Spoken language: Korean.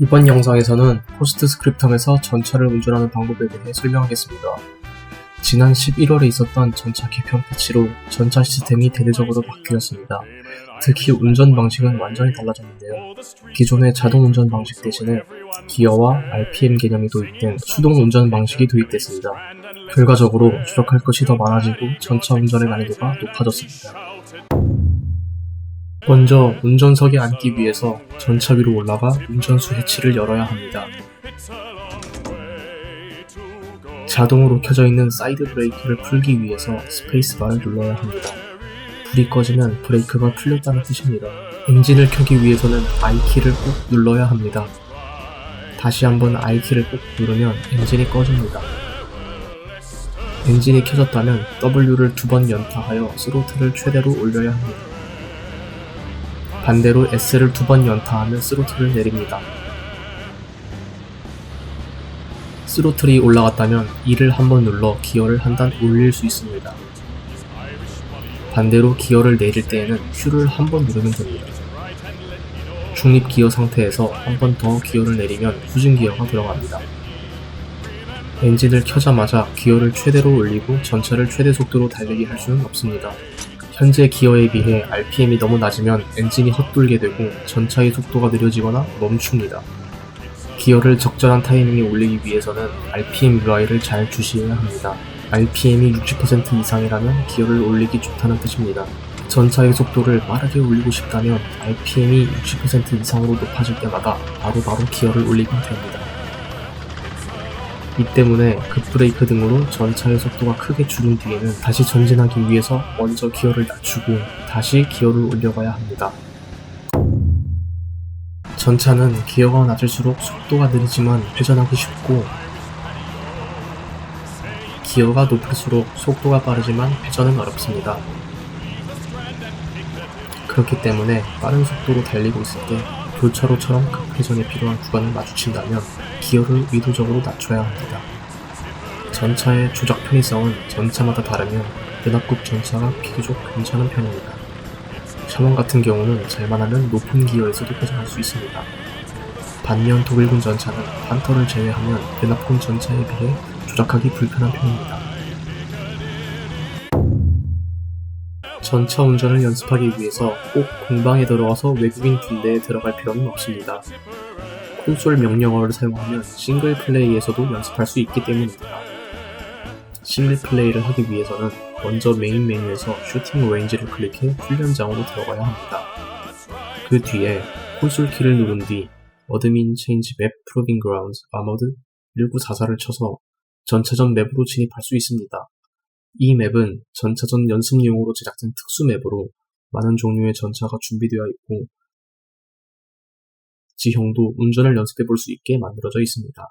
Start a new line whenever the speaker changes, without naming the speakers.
이번 영상에서는 포스트 스크립텀에서 전차를 운전하는 방법에 대해 설명하겠습니다. 지난 11월에 있었던 전차 개편 패치로 전차 시스템이 대대적으로 바뀌었습니다. 특히 운전 방식은 완전히 달라졌는데요. 기존의 자동 운전 방식 대신에 기어와 RPM 개념이 도입된 수동 운전 방식이 도입됐습니다. 결과적으로 추적할 것이 더 많아지고 전차 운전의 난이도가 높아졌습니다. 먼저 운전석에 앉기 위해서 전차 위로 올라가 운전수 해치를 열어야 합니다. 자동으로 켜져 있는 사이드 브레이크를 풀기 위해서 스페이스바를 눌러야 합니다. 불이 꺼지면 브레이크가 풀렸다는 뜻입니다. 엔진을 켜기 위해서는 I키를 꼭 눌러야 합니다. 다시 한번 I키를 꼭 누르면 엔진이 꺼집니다. 엔진이 켜졌다면 W를 두 번 연타하여 스로틀을 최대로 올려야 합니다. 반대로 S를 두 번 연타하면 스로틀을 내립니다. 스로틀이 올라갔다면 E를 한 번 눌러 기어를 한 단 올릴 수 있습니다. 반대로 기어를 내릴 때에는 Q를 한 번 누르면 됩니다. 중립 기어 상태에서 한 번 더 기어를 내리면 후진 기어가 들어갑니다. 엔진을 켜자마자 기어를 최대로 올리고 전차를 최대 속도로 달리게 할 수는 없습니다. 현재 기어에 비해 RPM이 너무 낮으면 엔진이 헛돌게 되고 전차의 속도가 느려지거나 멈춥니다. 기어를 적절한 타이밍에 올리기 위해서는 RPM UI를 잘 주시해야 합니다. RPM이 60% 이상이라면 기어를 올리기 좋다는 뜻입니다. 전차의 속도를 빠르게 올리고 싶다면 RPM이 60% 이상으로 높아질 때마다 바로바로 기어를 올리면 됩니다. 이 때문에 급브레이크 등으로 전차의 속도가 크게 줄은 뒤에는 다시 전진하기 위해서 먼저 기어를 낮추고 다시 기어를 올려가야 합니다. 전차는 기어가 낮을수록 속도가 느리지만 회전하기 쉽고 기어가 높을수록 속도가 빠르지만 회전은 어렵습니다. 그렇기 때문에 빠른 속도로 달리고 있을 때 교차로처럼 급회전이 필요한 구간을 마주친다면 기어를 의도적으로 낮춰야 합니다. 전차의 조작 편의성은 전차마다 다르며 연합국 전차가 비교적 괜찮은 편입니다. 샤먼 같은 경우는 잘만 하면 높은 기어에서도 회전할 수 있습니다. 반면 독일군 전차는 판터를 제외하면 연합군 전차에 비해 조작하기 불편한 편입니다. 전차 운전을 연습하기 위해서 꼭 공방에 들어가서 외국인 군대에 들어갈 필요는 없습니다. 콘솔 명령어를 사용하면 싱글 플레이에서도 연습할 수 있기 때문입니다. 싱글 플레이를 하기 위해서는 먼저 메인 메뉴에서 슈팅 레인지를 클릭해 훈련장으로 들어가야 합니다. 그 뒤에 콘솔 키를 누른 뒤 어드민 체인지 맵 프로빙 그라운드 아머드 1944를 쳐서 전차전 맵으로 진입할 수 있습니다. 이 맵은 전차전 연습용으로 제작된 특수 맵으로 많은 종류의 전차가 준비되어 있고 지형도 운전을 연습해 볼 수 있게 만들어져 있습니다.